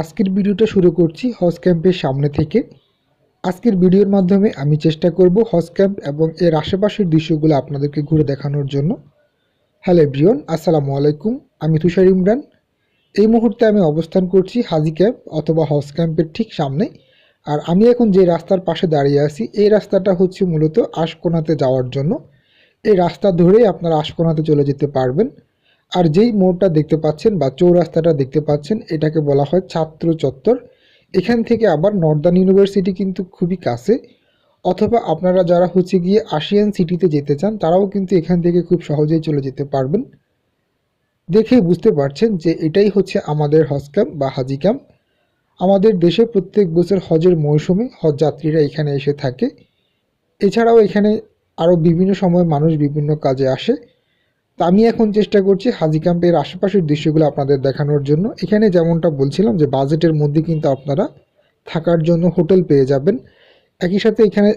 আজকের ভিডিওটা শুরু করছি হজ ক্যাম্পের সামনে থেকে। আজকের ভিডিওর মাধ্যমে আমি চেষ্টা করব হজ ক্যাম্প এবং এর আশেপাশের দৃশ্যগুলো আপনাদেরকে ঘুরে দেখানোর জন্য। হ্যালো এভরিওন আসসালামু আলাইকুম। আমি তুষার ইমরান। এই মুহূর্তে আমি অবস্থান করছি হাজি ক্যাম্প অথবা হজ ক্যাম্পের ঠিক সামনে। আর আমি এখন যে রাস্তার পাশে দাঁড়িয়ে আছি, এই রাস্তাটা হচ্ছে মূলত আশকোনাতে যাওয়ার জন্য। এই রাস্তা ধরেই আপনারা আশকোনাতে চলে যেতে পারবেন। আর যেই মোড়টা দেখতে পাচ্ছেন বা চৌরাস্তাটা দেখতে পাচ্ছেন, এটাকে বলা হয় ছাত্র চত্বর। এখান থেকে আবার নর্দার্ন ইউনিভার্সিটি কিন্তু খুবই কাছে। অথবা আপনারা যারা হচ্ছে গিয়ে আশিয়ান সিটিতে যেতে চান, তারাও কিন্তু এখান থেকে খুব সহজেই চলে যেতে পারবেন। দেখেই বুঝতে পারছেন যে এটাই হচ্ছে আমাদের হজ ক্যাম্প বা হাজি ক্যাম্প। আমাদের দেশে প্রত্যেক বছর হজের মৌসুমে হজ যাত্রীরা এখানে এসে থাকে। এছাড়াও এখানে আরও বিভিন্ন সময় মানুষ বিভিন্ন কাজে আসে। তো আমি এখন চেষ্টা করছি হাজি ক্যাম্পের আশেপাশের দৃশ্যগুলো আপনাদের দেখানোর জন্য। এখানে যেমনটা বলছিলাম যে বাজেটের মধ্যে কিন্তু আপনারা থাকার জন্য হোটেল পেয়ে যাবেন। একই সাথে এখানে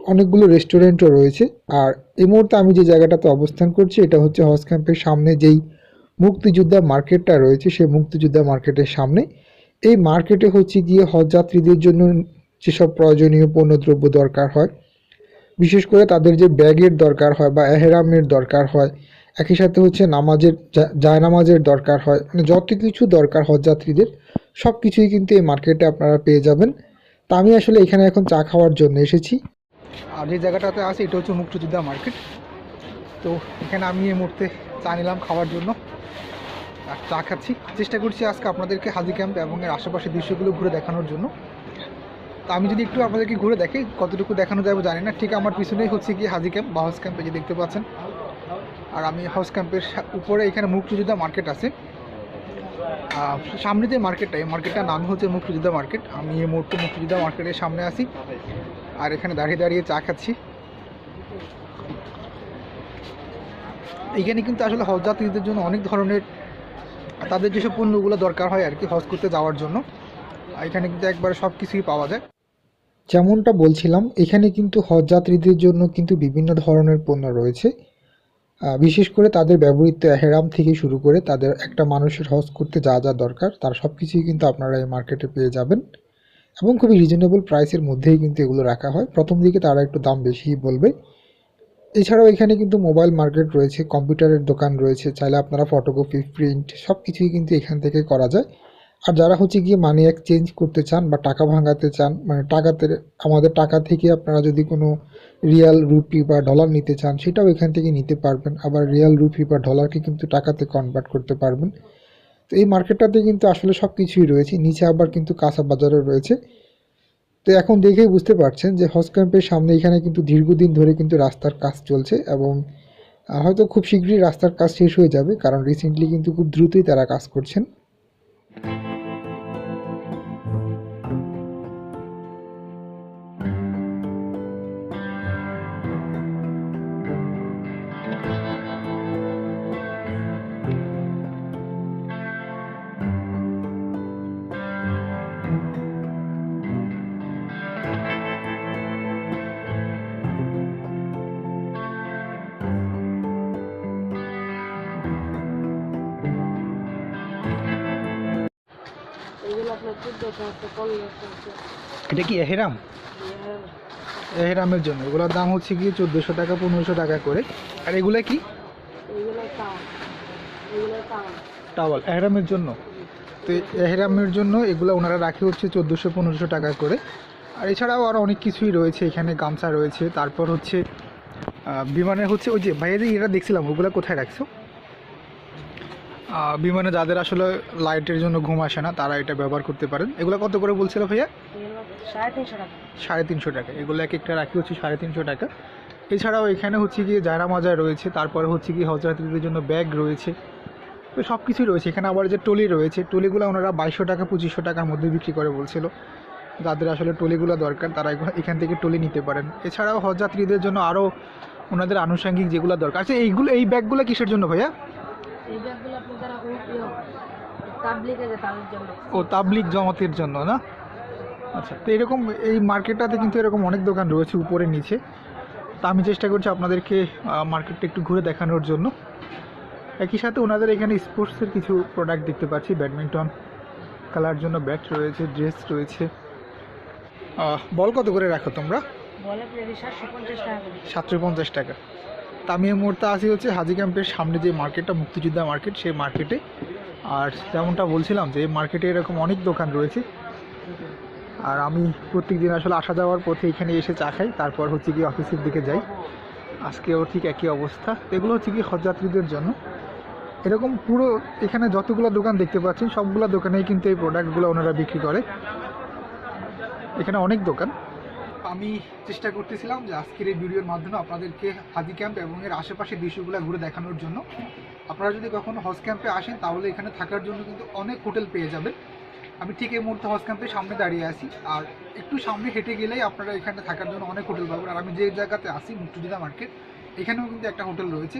অনেকগুলো রেস্টুরেন্টও রয়েছে। আর এই মুহূর্তে আমি যে জায়গাটাতে অবস্থান করছি, এটা হচ্ছে হজ ক্যাম্পের সামনে যেই মুক্তিযোদ্ধা মার্কেটটা রয়েছে, সেই মুক্তিযোদ্ধা মার্কেটের সামনে। এই মার্কেটে হচ্ছে গিয়ে হজ যাত্রীদের জন্য যেসব প্রয়োজনীয় পণ্যদ্রব্য দরকার হয়, বিশেষ করে তাদের যে ব্যাগের দরকার হয় বা এহেরামের দরকার হয় একই সাথে হচ্ছে নামাজের জায়নামাজের দরকার হয়। মানে যত কিছু দরকার হজযাত্রীদের সব কিছুই কিন্তু এই মার্কেটে আপনারা পেয়ে যাবেন। তা আমি আসলে এখানে এখন চা খাওয়ার জন্য এসেছি। আর যে জায়গাটাতে আছে, এটা হচ্ছে মুক্তিযোদ্ধা মার্কেট। তো এখানে আমি এই মুহূর্তে চা নিলাম খাওয়ার জন্য। আর চা খাচ্ছি। চেষ্টা করছি আজকে আপনাদেরকে হাজি ক্যাম্প এবং এর আশেপাশের দৃশ্যগুলো ঘুরে দেখানোর জন্য। তা আমি যদি একটু আপনাদেরকে ঘুরে দেখি, কতটুকু দেখানো যাবে জানি না। ঠিক আমার পিছনেই হচ্ছে কি হাজি ক্যাম্প বা হাউস ক্যাম্পে যে দেখতে পাচ্ছেন। আর আমি হাউস ক্যাম্পের উপরে এখানে মুক্তিযোদ্ধা মার্কেট আছে। সামনে যে মার্কেটটা এই মার্কেটটার নাম হচ্ছে মুক্তিযোদ্ধা মার্কেট আমি এই মুহূর্তে মুক্তিযোদ্ধা মার্কেটের সামনে আছি। আর এখানে দাঁড়িয়ে দাঁড়িয়ে চা খাচ্ছি। এখানে কিন্তু আসলে হজ যাত্রীদের জন্য অনেক ধরনের, তাদের যেসব পণ্যগুলো দরকার হয় আর কি হজ করতে যাওয়ার জন্য, এখানে কিন্তু একবারে সব কিছুই পাওয়া যায়। যেমনটা বলছিলাম, এখানে কিন্তু হজ যাত্রীদের জন্য কিন্তু বিভিন্ন ধরনের পণ্য রয়েছে। বিশেষ করে তাদের ব্যবহৃত এহেরাম থেকে শুরু করে তাদের একটা মানুষের হজ করতে যা যা দরকার, তার সব কিছুই কিন্তু আপনারা এই মার্কেটে পেয়ে যাবেন। এবং খুবই রিজনেবল প্রাইসের মধ্যেই কিন্তু এগুলো রাখা হয়। প্রথম দিকে তারা একটু দাম বেশিই বলবে। এছাড়াও এখানে কিন্তু মোবাইল মার্কেট রয়েছে কম্পিউটারের দোকান রয়েছে, চাইলে আপনারা ফটোকপি প্রিন্ট সব কিছুই কিন্তু এখান থেকে করা যায়। আর যারা হচ্ছে গিয়ে মানি এক্সচেঞ্জ করতে চান বা টাকা ভাঙাতে চান মানে টাকাতে আমাদের টাকা থেকে আপনারা যদি কোনো রিয়াল রুপি বা ডলার নিতে চান, সেটাও এখান থেকে নিতে পারবেন। আবার রিয়াল রুপি বা ডলারকে কিন্তু টাকাতে কনভার্ট করতে পারবেন। তো এই মার্কেটটাতে কিন্তু আসলে সব কিছুই রয়েছে। নিচে আবার কিন্তু কাঁচা বাজারও রয়েছে। তো এখন দেখেই বুঝতে পারছেন যে হজ ক্যাম্পের সামনে এখানে কিন্তু দীর্ঘদিন ধরে কিন্তু রাস্তার কাজ চলছে এবং হয়তো খুব শীঘ্রই রাস্তার কাজ শেষ হয়ে যাবে, কারণ রিসেন্টলি কিন্তু খুব দ্রুতই তারা কাজ করছেন। এটা কি এহেরাম? এহেরামের জন্য। এগুলোর দাম হচ্ছে গিয়ে চোদ্দোশো টাকা পনেরোশো টাকা করে। আর এগুলো কি? টাওয়াল। এহরামের জন্য। তো এহরামের জন্য এগুলো ওনারা রাখে হচ্ছে চোদ্দোশো পনেরোশো টাকা করে। আর এছাড়াও আরও অনেক কিছুই রয়েছে। এখানে গামছা রয়েছে। তারপর হচ্ছে আহ, বিমানের হচ্ছে ওই যে ভাইয়া যে এটা দেখছিলাম ওগুলো কোথায় রাখছো? বিমানে যাদের আসলে লাইটের জন্য ঘুম আসে না, তারা এটা ব্যবহার করতে পারেন। এগুলো কত করে বলছিল ভাইয়া? সাড়ে তিনশো টাকা। এগুলো এক একটা রাখি হচ্ছে সাড়ে তিনশো টাকা। এছাড়াও এখানে হচ্ছে গিয়ে জায়রা মাজা রয়েছে, তারপরে হচ্ছে গিয়ে হজরাতিদের জন্য ব্যাগ রয়েছে। তো সব কিছুই রয়েছে। এখানে আবার যে টলি রয়েছে টলিগুলো ওনারা বাইশশো টাকা, পঁচিশশো টাকার মধ্যে বিক্রি করে বলছিল। যাদের আসলে টলিগুলো দরকার, তারা এখান থেকে টলি নিতে পারেন। এছাড়াও হজযাত্রীদের জন্য আরও ওনাদের আনুষঙ্গিক যেগুলো দরকার। আচ্ছা এইগুলো, এই ব্যাগগুলো কিসের জন্য ভাইয়া? এই ব্যাগগুলো আপনি যারা তাবলিকে যে তাদের জন্য। ও তাবলিক জমাতের জন্য না? আচ্ছা তো এরকম এই মার্কেটটাতে কিন্তু এরকম অনেক দোকান রয়েছে উপরে নিচে। তা আমি চেষ্টা করছি আপনাদেরকে মার্কেটটা একটু ঘুরে দেখানোর জন্য। একই সাথে ওনাদের এখানে স্পোর্টসের কিছু প্রোডাক্ট দেখতে পাচ্ছি ব্যাডমিন্টন খেলার জন্য ব্যাট রয়েছে ড্রেস রয়েছে। বল কত করে রাখো তোমরা? সাতশো পঞ্চাশ টাকা। করে সাতশো পঞ্চাশ তা আমি এই মুহূর্তে আসি হচ্ছে হাজি ক্যাম্পের সামনে যে মার্কেটটা, মুক্তিযোদ্ধা মার্কেট, সেই মার্কেটে। আর যেমনটা বলছিলাম যে এই মার্কেটে এরকম অনেক দোকান রয়েছে। আর আমি প্রত্যেক দিন আসলে আসা যাওয়ার পথে এখানে এসে চা খাই, তারপর হচ্ছে কি অফিসের দিকে যাই। আজকেও ঠিক একই অবস্থা। এগুলো হচ্ছে কি হজযাত্রীদের জন্য। এরকম পুরো এখানে যতগুলো দোকান দেখতে পাচ্ছেন, সবগুলো দোকানেই কিন্তু এই প্রোডাক্টগুলো ওনারা বিক্রি করে। এখানে অনেক দোকান। আমি চেষ্টা করতেছিলাম যে আজকের এই ভিডিওর মাধ্যমে আপনাদেরকে হাজি ক্যাম্প এবং এর আশেপাশের দৃশ্যগুলো ঘুরে দেখানোর জন্য। আপনারা যদি কখনো হজ ক্যাম্পে আসেন, তাহলে এখানে থাকার জন্য কিন্তু অনেক হোটেল পেয়ে যাবেন। আমি ঠিক এই মুহূর্তে হজ ক্যাম্পের সামনে দাঁড়িয়ে আছি। আর একটু সামনে হেঁটে গেলেই আপনারা এখানে থাকার জন্য অনেক হোটেল পাবেন। আর আমি যে জায়গাতে আসি মুক্তিযোদ্ধা মার্কেট, এখানেও কিন্তু একটা হোটেল রয়েছে।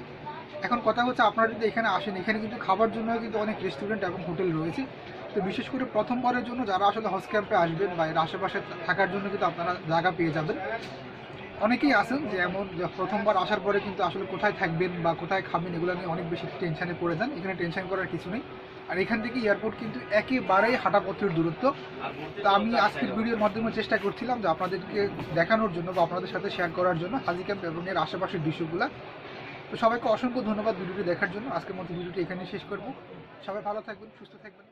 এখন কথা হচ্ছে, আপনারা যদি এখানে আসেন, এখানে কিন্তু খাবার জন্য কিন্তু অনেক রেস্টুরেন্ট এবং হোটেল রয়েছে। তো বিশেষ করে প্রথমবারের জন্য যারা আসলে হজ ক্যাম্পে আসবেন বা এর আশেপাশে থাকার জন্য কিন্তু আপনারা জায়গা পেয়ে যাবেন। অনেকেই আছেন যে এমন প্রথমবার আসার পরে কিন্তু আসলে কোথায় থাকবেন বা কোথায় খাবেন এগুলো নিয়ে অনেক বেশি টেনশানে পড়ে যান। এখানে টেনশন করার কিছু নেই। আর এখান থেকে এয়ারপোর্ট কিন্তু একেবারেই হাঁটা পথের দূরত্ব। তা আমি আজকের ভিডিওর মাধ্যমে চেষ্টা করছিলাম যে আপনাদেরকে দেখানোর জন্য বা আপনাদের সাথে শেয়ার করার জন্য হাজি ক্যাম্প এবং এর আশেপাশের দৃশ্যগুলো। তো সবাইকে অসংখ্য ধন্যবাদ ভিডিওটি দেখার জন্য। আজকের মতো ভিডিওটি এখানে শেষ করব। সবাই ভালো থাকবেন, সুস্থ থাকবেন।